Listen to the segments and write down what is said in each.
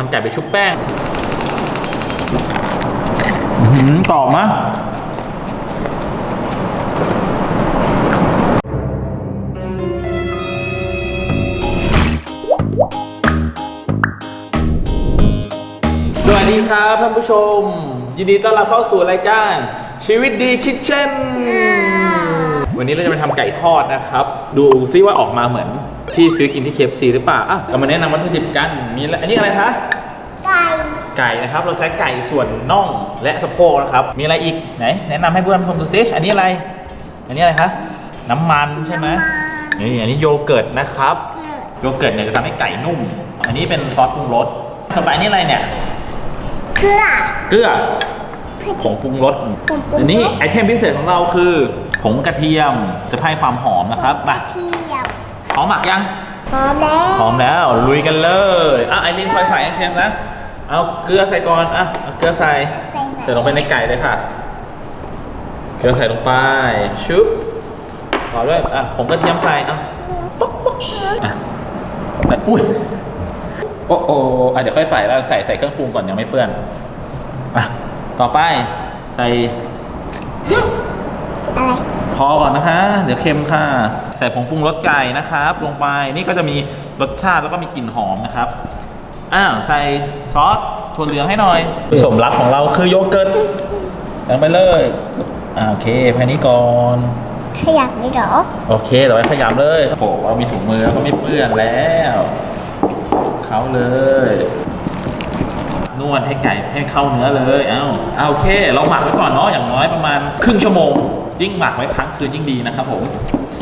นำไก่ไปชุบแป้งอื้อหือกรอบมะสวัสดีครับท่านผู้ชม ยินดีต้อนรับเข้าสู่รายการชีวิตดีคิทเช่น วันนี้เราจะมาทำไก่ทอดนะครับ ดูซิว่าออกมาเหมือนที่ซื้อกินที่เคฟซีหรือเปล่าอะเรามาแนะนำวัตถุดิบกันมีอะไรอันนี้อะไรคะไก่ไก่นะครับ เราใช้ไก่ส่วนน่องและสะโพกนะครับ มีอะไรอีกไหนแนะนำให้เพื่อนชมดูซิอันนี้อะไร อันนี้อะไรคะน้ำมันใช่ไหมนี่อันนี้โยเกิร์ตนะครับ โยเกิร์ตเนี่ยจะทำให้ไก่นุ่ม อันนี้เป็นซอสปรุงรสต่อไปอันนี้อะไรเนี่ย เกลือ เกลือผงปรุงรสผงปรุงรสอันนี้ไอเทมพิเศษของเราคือ ผงกระเทียมจะให้ความหอมนะครับมาเทียมหอมหมักยังพร้อมแล้วพร้อมแล้วลุยกันเลยอะไอรินคอยใส่ให้เชฟนะเอาเกลือใส่ก่อนอะเอาเกลือใส่ใส่ไหนใส่ลงไปในไก่เลยค่ะ เกลือใส่ลงไปชุบต่อด้วยอะผงกระเทียมใส่อะปุ๊บปุ๊บอะแต่อุ้ยโอ้โออะเดี๋ยวค่อยใส่แล้วใส่ใส่เครื่องปรุงก่อนยังไม่เปื้อนอะต่อไปใส่ อะไรพอก่อนนะคะ เดี๋ยวเค็มค่ะ ใส่ผงปรุงรสไก่นะครับ ลงไปนี่ก็จะมีรสชาติแล้วก็มีกลิ่นหอมนะครับอ้าวใส่ซอสถั่วเหลืองให้หน่อยผสมลับของเราคือโยเกิร์ตลงไปเลยอ่าโอเคแค่นี้ก่อนขยับไม่หรอโอเคเดี๋ยวไปขยำเลยโอ้โหเรามีถุงมือแล้วก็ไม่เปื้อนแล้วเขาเลย นวดให้ไก่ให้เข้าเนื้อเลยเอ้าเอาโอเค เราหมักไว้ก่อนเนาะอย่างน้อยประมาณครึ่งชั่วโมง ยิ่งหมักไว้ครั้งคืนยิ่งดีนะครับผม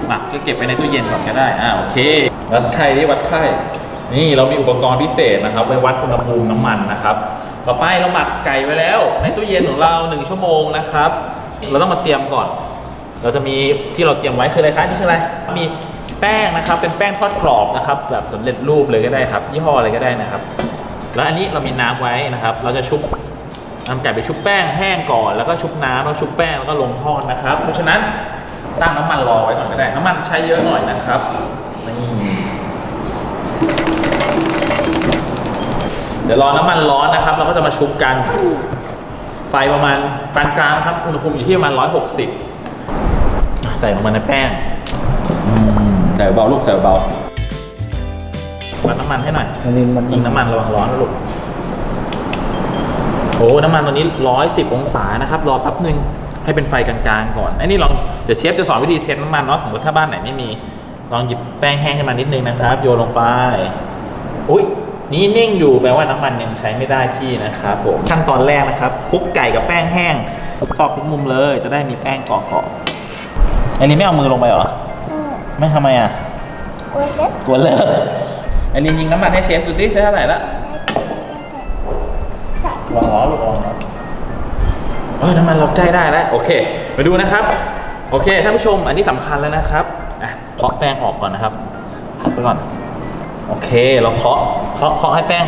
หมักก็เก็บไว้ในตู้เย็นก่อนก็ได้อ่าโอเค วัดไข้ดิวัดไข้นี่เรามีอุปกรณ์พิเศษนะครับไว้วัดอุณหภูมิน้ำมันนะครับต่อไปเราหมักไก่ไว้แล้ว ในตู้เย็นของเราหนึ่งชั่วโมงนะครับ เราต้องมาเตรียมก่อน เราจะมีที่เราเตรียมไว้คืออะไรคะนี่คืออะไรมีแป้งนะครับเป็นแป้งทอดกรอบนะครับแบบสำเร็จรูปเลยก็ได้ครับยี่ห้ออะไรก็ได้นะครับ แล้วอันนี้เรามีน้ำไว้นะครับ เราจะชุบนำไก่ไปชุบแป้งแห้งก่อน แล้วก็ชุบน้ำแล้วชุบแป้งแล้วก็ลงทอดนะครับ เพราะฉะนั้นตั้งน้ำมันรอไว้ก่อนก็ได้ น้ำมันใช้เยอะหน่อยนะครับนี่เดี๋ยวรอน้ำมันร้อนนะครับ เราก็จะมาชุบกัน ไฟประมาณปานกลางครับ อุณหภูมิอยู่ที่ประมาณ 160 ใส่ลงมาในแป้งใส่เบาลูกใส่เบา วัดน้ำมันให้หน่อยอันนี้มันยิงน้ำมันระวังร้อนนะลูกโอ้น้ำมันตอนนี้ร้อยสิบองศานะครับ รอแป๊บหนึ่งให้เป็นไฟกลางๆก่อนไอ้นี่ลองเดี๋ยวเชฟจะสอนวิธีเทสน้ำมันเนาะสมมติถ้าบ้านไหนไม่มี ลองหยิบแป้งแห้งขึ้นมานิดนึงนะครับ โยนลงไป อุ้ยนี่นิ่งอยู่แปลว่าน้ำมันยังใช้ไม่ได้ที่นะครับผมขั้นตอนแรกนะครับคลุกไก่กับแป้งแห้งทุกซอกทุกมุมเลย จะได้มีแป้งเกาะๆอันนี้ไม่เอามือลงไปเหรออืมไม่ทำไมอะกลัวเล็กกลัวเลอะ อันนี้ยิงน้ำมันให้เชฟดูซิได้เท่าไหร่ละใส่วางล้อลูกวางล้อเออน้ำมันเราใกล้ได้แล้ว โอเค มาดูนะครับ โอเคท่านผู้ชมอันนี้สำคัญแล้วนะครับอะเคาะแป้งออกก่อนนะครับพักไปก่อน โอเคเราเคาะเคาะเคาะให้แป้ง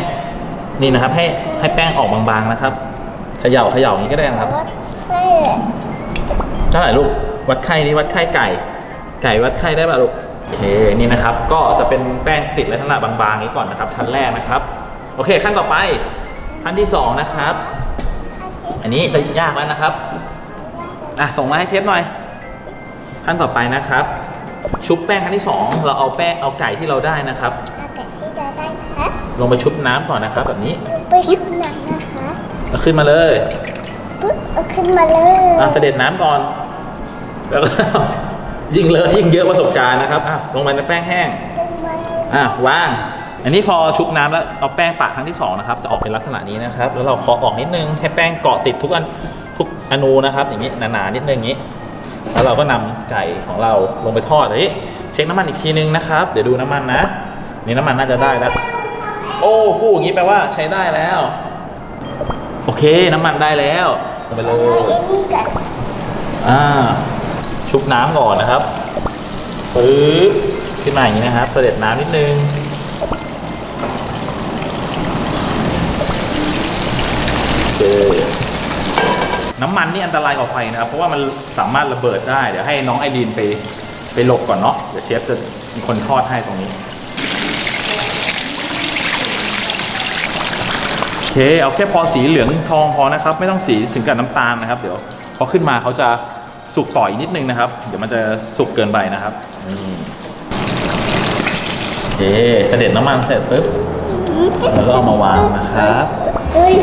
นี่นะครับ ให้ให้แป้งออกบางๆนะครับเขย่าเขย่าอย่างนี้ก็ได้นะครับว่าใส่เท่าไหร่ลูกวัดไข้นี่วัดไข้ไก่ ไก่วัดไข้ได้ป่ะลูก โอเคนี่นะครับก็จะเป็นแป้งติดลักษณะบางๆอย่างนี้ก่อนนะครับ ชั้นแรกนะครับ โอเคขั้นต่อไปขั้นที่สองนะครับ อันนี้จะยากแล้วนะครับอะส่งมาให้เชฟหน่อยขั้นต่อไปนะครับ ชุบแป้งขั้นที่สองเราเอาแป้งเอาไก่ที่เราได้นะครับอากาศที่จะได้นะคะลงไปชุบน้ำก่อนนะครับ แบบนี้ไปชุบหนังนะคะแล้วขึ้นมาเลยปุ๊บเอาขึ้นมาเลยอะเสด็จน้ำก่อนแล้วก็ ยิ่งเลอะยิ่งเยอะประสบการณ์นะครับอะลงไปในแป้งแห้งดึงไว้อะวาง อันนี้พอชุบน้ำแล้วเอาแป้งปะครั้งที่สองนะครับจะออกเป็นลักษณะนี้นะครับ แล้วเราเคาะออกนิดนึงให้แป้งเกาะติดทุกอันทุกอนูนะครับ อย่างนี้หนาๆนิดนึงอย่างนี้ แล้วเราก็นำไก่ของเราลงไปทอดเฮ้ยเช็คน้ำมันอีกทีนึงนะครับ เดี๋ยวดูน้ำมันนะ นี่น้ำมันน่าจะได้แล้ว โอ้ฟูอย่างนี้แปลว่าใช้ได้แล้ว โอเคน้ำมันได้แล้วลงไปเลเอายไอ้นี่ก่อนอ่า ชุบน้ำก่อนนะครับปึ๊บขึ้นมาอย่างนี้นะครับเสด็จน้ำนิดนึงเน้ำมันนี่อันตรายกว่าไฟนะครับ เพราะว่ามันสามารถระเบิดได้ เดี๋ยวให้น้องไอรีนไปไปหลบก่อนเนาะเดี๋ยวเชฟจะเป็นคนทอดให้ตรงนี้เคเอาแค่พอสีเหลืองทองพอนะครับ ไม่ต้องสีถึงกับน้ำตาลนะครับ เดี๋ยวพอขึ้นมาเขาจะ สุกต่ออีกนิดนึงนะครับ เดี๋ยวมันจะสุกเกินไปนะครับนี่โอเคกระเด็ดน้ำมันเสร็จปุ๊บแล้วก็เอามาวางนะครับอุ้ย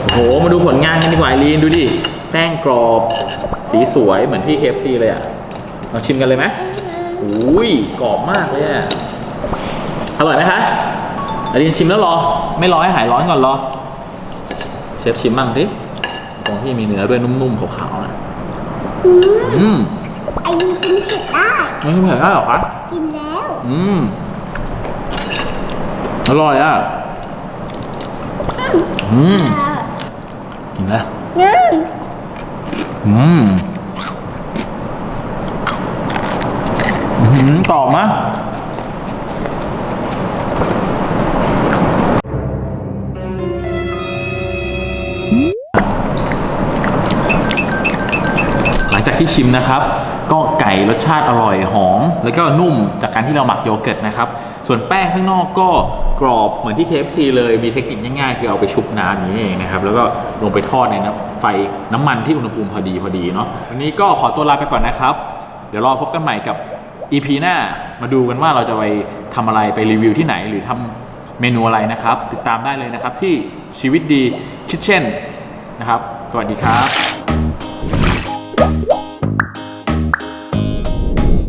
โอ้โหมาดูผลงานกันดีกว่าไอรีนดูดิแป้งกรอบ สีสวยเหมือนที่เคฟซีเลยอะลองชิมกันเลยไหมอุ้ยกรอบมากเลยอะอร่อยไหมคะไอรีนชิมแล้วรอ ไม่รอให้หายร้อนก่อนรอ เชฟชิมบ้างดิ ตรงที่มีเนื้อด้วยนุ่มๆขาวๆนะอืมอืมไอ้นี่กินเผ็ดได้ไม่ใช่เผ็ดได้หรอคะกินแล้ว อืมอร่อยอะอืมกินแล้วอืมอืม จากที่ชิมนะครับ ก็ไก่รสชาติอร่อยหอม แล้วก็นุ่มจากการที่เราหมักโยเกิร์ตนะครับ ส่วนแป้งข้างนอกก็กรอบเหมือนที่ KFC เลยมีเทคนิคง่ายๆ คือเอาไปชุบน้ำอย่างนี้เองนะครับ แล้วก็ลงไปทอดในน้ำไฟน้ำมันที่อุณหภูมิพอดีพอดีเนาะวันนี้ก็ขอตัวลาไปก่อนนะครับ เดี๋ยวรอพบกันใหม่กับ EP หน้ามาดูกันว่าเราจะไปทำอะไรไปรีวิวที่ไหนหรือทำเมนูอะไรนะครับ ติดตามได้เลยนะครับที่ชีวิตดีคิทเช่นนะครับ สวัสดีครับ